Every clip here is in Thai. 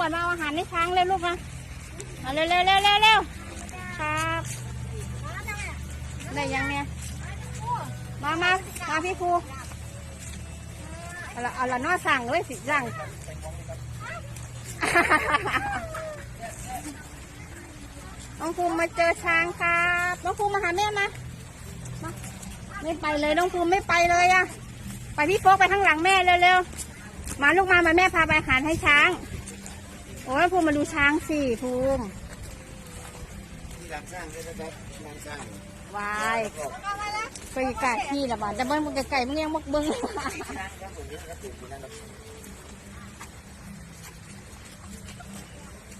วนให้ปวนมาเอาอาหารให้ช้างเร็วลูกนะเอาเร็วเร็วเร็วเร็วเร็วครับได้ยังเนี่ยมามามาพี่ครูเอาละเอาละนอสั่งเลยสิสั่งน้องภูมิมาเจอช้างครับน้องภูมิมาหาแม่มามาไม่ไปเลยน้องภูมิไม่ไปเลยอะไปพี่โฟกไปข้างหลังแม่เร็วๆมาลูกมามาแม่พาไปอาหารให้ช้าง โอ้ยภูมิมาดูช้างสิภูมิที่รักสร้างด้วยนะครับรักสร้างวายไปไก่ที่ละบ้านแต่เบิ้งมึงไก่มึงยังมักเบิ้งสร้างครับผมเนี่ยครับติดอยู่นั่นครับ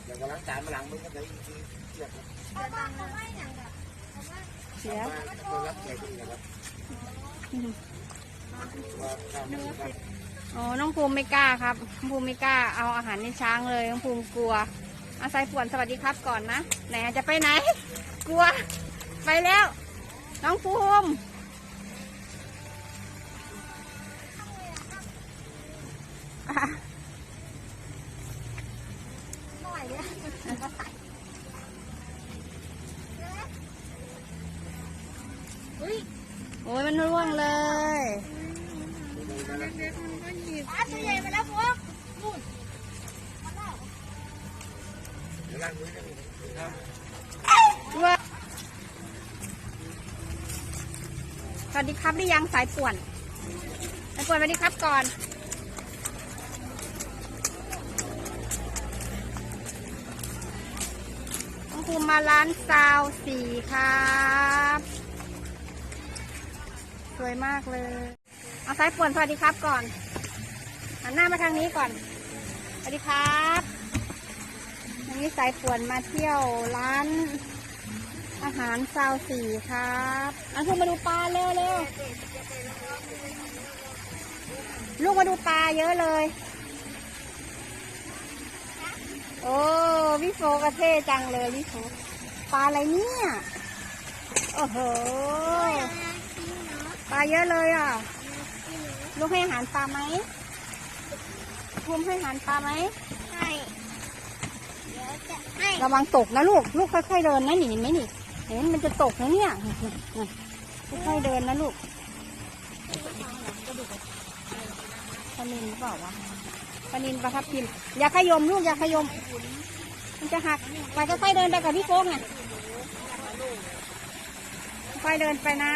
เดี๋ยวกำลังจานมาหลังมึงก็ได้อีกทีเทียบครับเสียมาคนรับแขกดีนะครับ อ๋อ น้องภูมิไม่กล้าครับ น้องภูมิไม่กล้า เอาอาหารให้ช้างเลย น้องภูมิกลัว อาศัยป่วนสวัสดีครับก่อนนะ ไหนจะไปไหน กลัว ไปแล้ว น้องภูมิโอ้ยมันร่วงเลย ตัวใหญ่มาแล้วพวกเดี๋ยวล้างมือได้ไหมครับว่าสวัสดีครับหรือยังสายป่วนสายป่วนสวัสดีครับก่อนต้องภูมาร้านซาวสี่ครับสวยมากเลย เอาสายป่วนสวัสดีครับก่อน นหน้ามาทางนี้ก่อน สวัสดีครับวันนี้สายป่วนมาเที่ยวร้าน อาหารซาวสี่ครับอันคุณมาดูปลาเร็วเร็วลูกมาดูปลาเยอะเลย โอ้พี่โฟกระเท่จังเลยพี่โฟปลาอะไรเนี่ย โอ้โห ปลาเยอะเลยอะ ลูกให้อาหารปลาไหม ภูมิให้อาหารปลาไหมให้เดี๋ยวจะให้ระวังตกนะลูก ลูกค่อยๆเดินนะหนีไหมนี่เห็นมันจะตกนะเนี่ยค่อยๆเดินนะลูกปลานินหรือเปล่าวะปลานินปลาทับทิมอย่าขยมลูกอย่าขยม มันจะหักไปค่อยๆเดินไปกับพี่โก้งไงค่อยๆเดินไปนะ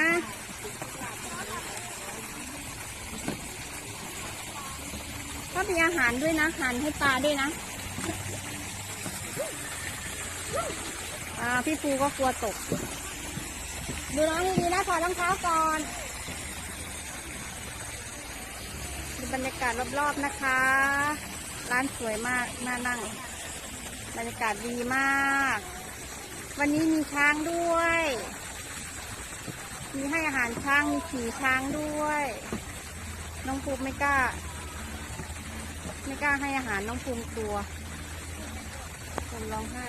ก็มีอาหารด้วยนะอาหารให้ปลาด้วยนะพี่ปูก็กลัวตก ดูน้องดีๆนะถอดรองเท้าก่อนดูบรรยากาศรอบๆนะคะ ร้านสวยมากน่านั่ง บรรยากาศดีมาก วันนี้มีช้างด้วย มีให้อาหารช้าง มีขี่ช้างด้วย น้องภูไม่กล้า ไม่กล้าให้อาหารน้องภูมิกลัวภูมิร้องไห้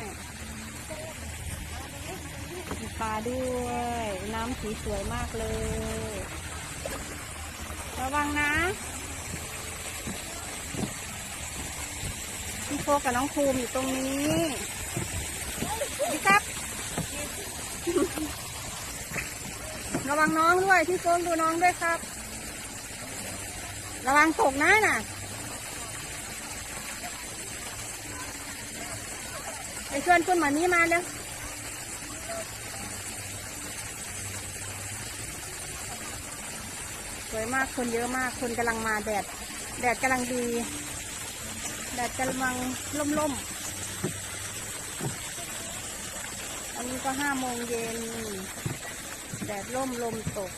มีปลาด้วย น้ำสีสวยมากเลย ระวังนะพี่โฟกับน้องภูมิอยู่ตรงนี้พี่ครับ ระวังน้องด้วยพี่โฟกดูน้องด้วยครับ ระวังตกนะน่ะ ไปชวนคุณหมอนี้มาเร็วสวยมากคนเยอะมากคนกำลังมาแดด แดดกำลังดี แดดกำลังล่มล่มอันนี้ก็ห้าโมงเย็น แดดร่มลมตก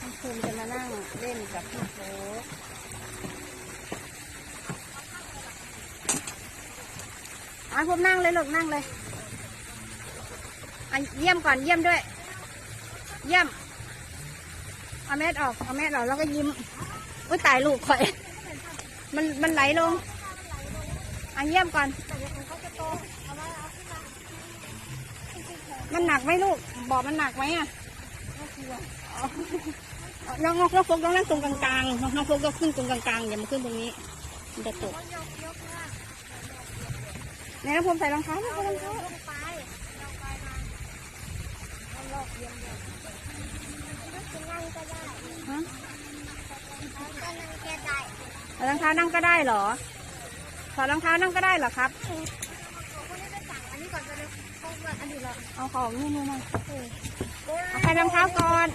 น้องภูมิจะมานั่งเล่นกับพี่โฟ อะภูมินั่งเลยลูกนั่งเลยอะเยี่ยมก่อนเยี่ยมด้วย เยี่ยมเอาแมสออกเอาแมสออกแล้วก็ยิ้มอุ้ยตายลูกข่อย มันมันไหลลงอันเยี่ยมก่อน มันหนักไหมลูก บอกมันหนักไหมอะน้องน้ององโฟกต้องนั่งตรงกลางๆน้องโฟกต้องขึ้นตรงกลางๆอย่ามาขึ้นตรงนี้มันจะตก ยกยกนะไหนน้องภูมิใส่รองเท้าใส่รองเท้าลงไปลงไปมาเอาลอกเยี่ยมเลยก็จะนั่งก็ได้ฮะแล้วก็นั่งแค่ได้รองเท้านั่งก็ได้เหรอถอดรองเท้านั่งก็ได้เหรอครับ เอาของนี่นี่มาเอาใส่รองเท้าก่อน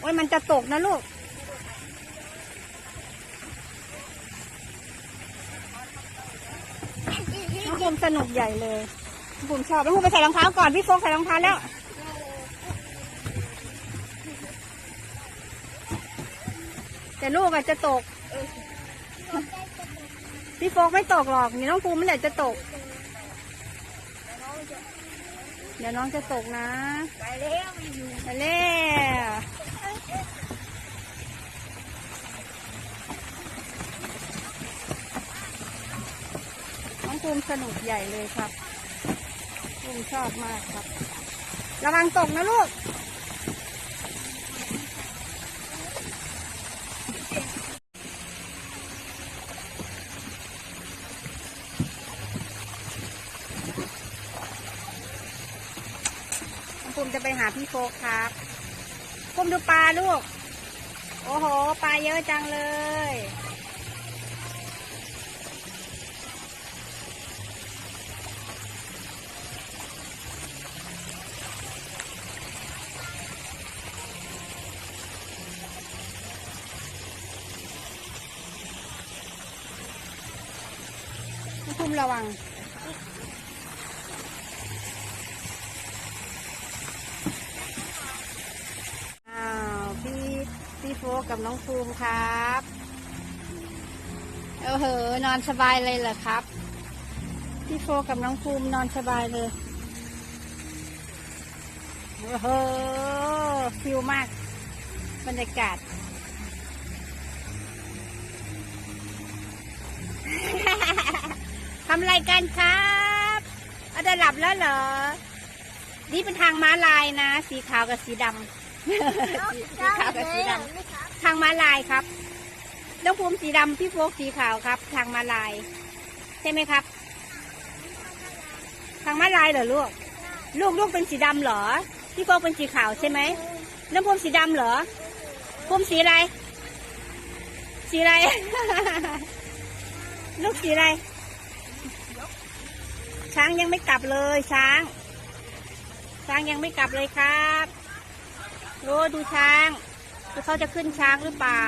โอ้ยมันจะตกนะลูก น้อง ภูมิสนุกใหญ่เลยน้องภูมิชอบน้องภูมิไปใส่รองเท้าก่อนพี่โฟกใส่รองเท้าแล้วแต่ลูกอาจจะตก พี่โฟกไม่ตกหรอกนี่น้องภูมิมันแหละจะตก เดี๋ยวน้องจะตกนะ ไปแล้วอยู่ไปแล้วน้อง ภูมิสนุกใหญ่เลยครับภูมิชอบมากครับ ระวังตกนะลูกภูมิจะไปหาพี่โฟกครับภูมิดูปลาลูก โอ้โห ปลาเยอะจังเลย มระวัง อ้าว พี่พี่โฟกับน้องภูมิครับเออเหอนอนสบายเลยเหรอครับ พี่โฟกับน้องภูมินอนสบายเลยโอ้โหฟิวมาก บรรยากาศ ทำอะไรกันครับเอาจะหลับแล้วเหรอ นี่เป็นทางม้าลายนะ สีขาวกับสีดำสีขาวกับสีดำทางม้าลายครับน้องภูมิสีดำพี่โฟกสีขาวครับ ทางม้าลาย ใช่ไหมครับ ทางม้าลายเหรอลูก ลูกลูกเป็นสีดำเหรอ พี่โฟกเป็นสีขาวใช่ไหมน้องภูมิสีดำเหรอภูมิสีอะไร สีอะไร ลูกสีอะไร ช้างยังไม่กลับเลยช้าง ช้างยังไม่กลับเลยครับโอ้ดูช้างดูเขาจะขึ้นช้างหรือเปล่า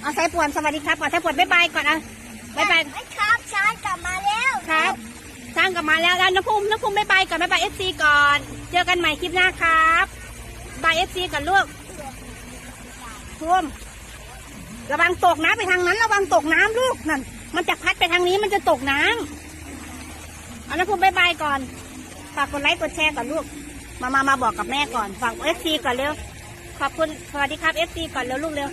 เอาสายป่วนสวัสดีครับก่อนสายป่วนบ๊ายบายก่อนอะบ๊ายบายไอ้ครับช้างกลับมาแล้วครับช้างกลับมาแล้วแล้วน้ำพุ่มน้ำพุ่มบ๊ายบายก่อนบ๊ายบายเอฟซีก่อน เจอกันใหม่คลิปหน้าครับบายเอฟซีก่อนลูกพุ่ม ระวังตกน้ำไปทางนั้น ระวังตกน้ำลูกนั่น มันจะพัดไปทางนี้มันจะตกน้ำเอาน้ำพุ่มบ๊ายบายก่อน ฝากกดไลค์กดแชร์ก่อนลูก มามามาบอกกับแม่ก่อน ฝากเอฟซีก่อนเร็ว ขอบคุณ สวัสดีครับเอฟซีก่อนเร็วลูกเร็ว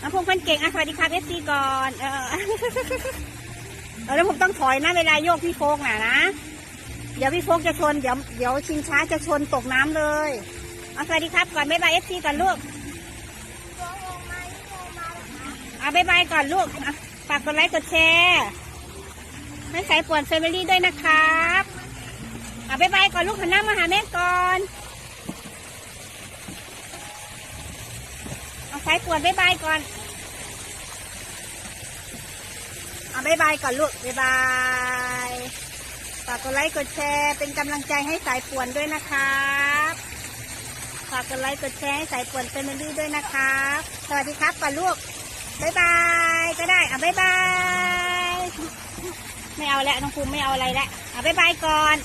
น้ำพุ่มคนเก่งอะสวัสดีครับเอฟซีก่อน เออแล้วผมต้องถอยนะเวลาโยกพี่โฟกน่ะนะ เดี๋ยวพี่โฟกจะชน เดี๋ยว เดี๋ยวชิงช้าจะชนตกน้ำเลยเอาสวัสดีครับก่อนบายบายเอฟซีก่อนลูก ลงลงมาลงมาแล้วนะ เอาบ๊ายบายก่อนลูกฝากกดไลค์กดแชร์ให้สายป่วนเฟมิลี่ด้วยนะครับเอาบ๊ายบายก่อนลูกหันหน้ามาหาแม่ก่อนเอาสายป่วนบ๊ายบายก่อนเอาบ๊ายบายก่อนลูกบ๊ายบายฝากกดไลค์กดแชร์เป็นกำลังใจให้สายป่วนด้วยนะครับฝากกดไลค์กดแชร์ให้สายป่วนเฟมิลี่ด้วยนะครับ สวัสดีครับก่อนลูก บายบายก็ได้อะบายบาย ไม่เอาแล้วน้องภูมิไม่เอาอะไรแล้วอะบายบายก่อน